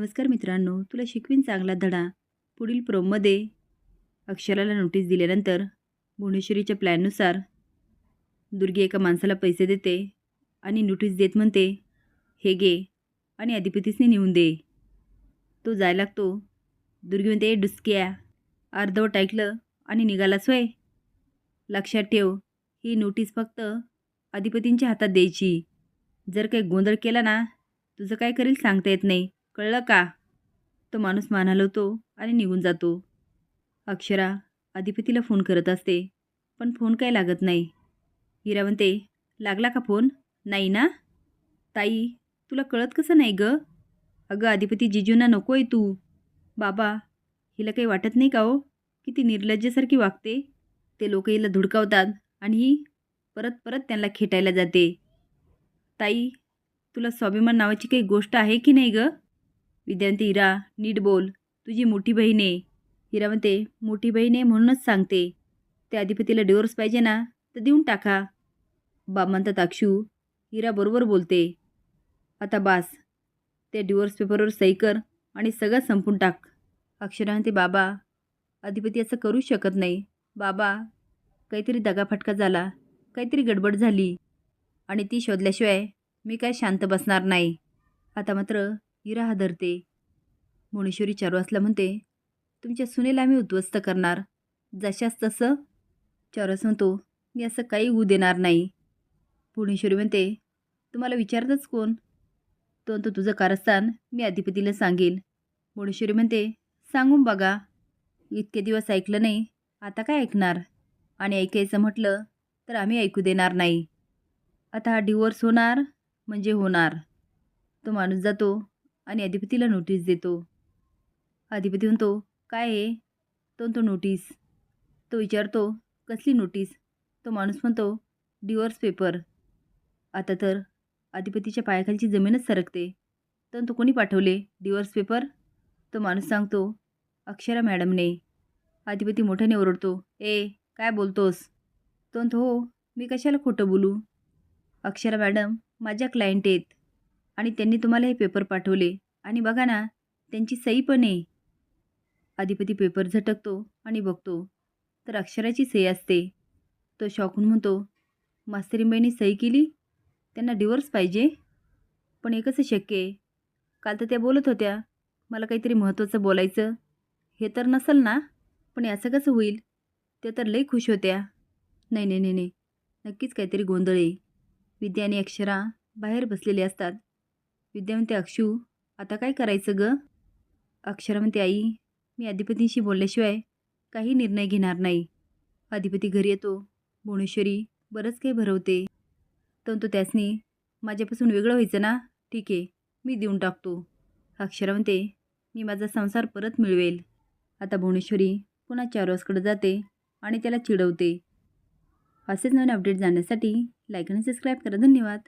नमस्कार मित्रांनो तुला शिकवीन चांगला धडा. पुढील प्रोममध्ये अक्षराला नोटीस दिल्यानंतर भुवनेश्वरीच्या प्लॅननुसार दुर्गी एका माणसाला पैसे देते आणि नोटीस देत म्हणते हे गे आणि अधिपतीसने नेऊन दे. तो जायला लागतो. दुर्गी म्हणते डुसक्या अर्धवट ऐकलं आणि निघालाच होय. लक्षात ठेव ही नोटीस फक्त अधिपतींच्या हातात द्यायची. जर काही गोंधळ केला ना तुझं काय करेल सांगता येत नाही. कळलं का? तो माणूस मान हलवतो आणि निघून जातो. अक्षरा अधिपतीला फोन करत असते पण फोन काही लागत नाही. हिरा म्हणते लागला का फोन? नाही ना? ताई तुला कळत कसं नाही ग? अगं अधिपती जिजूंना नको आहे तू. बाबा हिला काही वाटत नाही का हो? किती निर्लज्जसारखी वागते. ते लोक हिला धुडकावतात आणि ही परत परत त्यांना खेटायला जाते. ताई तुला स्वाभिमान नावाची काही गोष्ट आहे की नाही गं? विद्यार्थी हिरा नीट बोल. तुझी मोठी बहीण आहे. हिरा म्हणते मोठी बहीण आहे म्हणूनच सांगते. त्या अधिपतीला डिवोर्स पाहिजे ना तर देऊन टाका. बाब म्हणतात अक्षू हिरा बरोबर बोलते. आता बास त्या डिवोर्स पेपरवर सही कर आणि सगळं संपून टाक. अक्षरा म्हणते बाबा अधिपती असं करूच शकत नाही. बाबा काहीतरी दगाफटका झाला काहीतरी गडबड झाली आणि ती शोधल्याशिवाय मी काय शांत बसणार नाही. आता मात्र हिरा हादरते भुवनेश्वरी चारुहासला म्हणते तुमच्या सुनेला आम्ही उद्ध्वस्त करणार. जशास तसं. चारुहास म्हणतो मी असं काही होऊ देणार नाही. भुवनेश्वरी म्हणते तुम्हाला विचारतच कोण? तो तो तुझं कारस्थान मी अधिपतीला सांगेल भुवनेश्वरी म्हणते सांगून बघा. इतके दिवस ऐकलं नाही आता काय ऐकणार? आणि ऐकायचं म्हटलं तर आम्ही ऐकू देणार नाही. आता हा डिवोर्स होणार म्हणजे होणार. तो माणूस जातो आणि अधिपतीला नोटीस देतो. अधिपती म्हणतो काय आहे तो तो नोटीस. तो विचारतो कसली नोटीस? तो माणूस म्हणतो डिवोर्स पेपर. आता तर अधिपतीच्या पायाखालची जमीनच सरकते. तर तो कोणी पाठवले? Divorce paper? तो माणूस सांगतो अक्षरा मॅडमने. अधिपती मोठ्याने ओरडतो ए काय बोलतोस? तो म्हणतो हो मी कशाला खोटं बोलू? अक्षरा मॅडम माझ्या क्लायंट आहेत आणि त्यांनी तुम्हाला हे पेपर पाठवले. आणि बघा ना त्यांची सही पण आहे. अधिपती पेपर झटकतो आणि बघतो. तर अक्षराची सही असते. तो शॉकून म्हणतो मास्तरीबाईंनी सही केली? त्यांना डिवोर्स पाहिजे? पण हे कसं शक्य आहे. काल तर त्या बोलत होत्या मला काहीतरी महत्त्वाचं बोलायचं. हे तर नसल ना पण याचं कसं होईल? त्या तर लई खुश होत्या. नाही नाही नाही नाही. नक्कीच काहीतरी गोंधळ आहे विद्या आणि अक्षरा बाहेर बसलेले असतात. विद्या म्हणते अक्षू आता काय करायचं ग? अक्षरा म्हणते आई मी अधिपतींशी बोलल्याशिवाय काही निर्णय घेणार नाही. अधिपती घरी येतो. भुवनेश्वरी बरंच काही भरवते. तर तो त्यासनी माझ्यापासून वेगळं व्हायचं ना? ठीक आहे मी देऊन टाकतो. अक्षरा म्हणते मी माझा संसार परत मिळवेल. आता भुवनेश्वरी पुन्हा चारोसकडे जाते आणि त्याला चिडवते. असेच नवीन अपडेट जाण्यासाठी लाईक आणि सबस्क्राईब करा. धन्यवाद.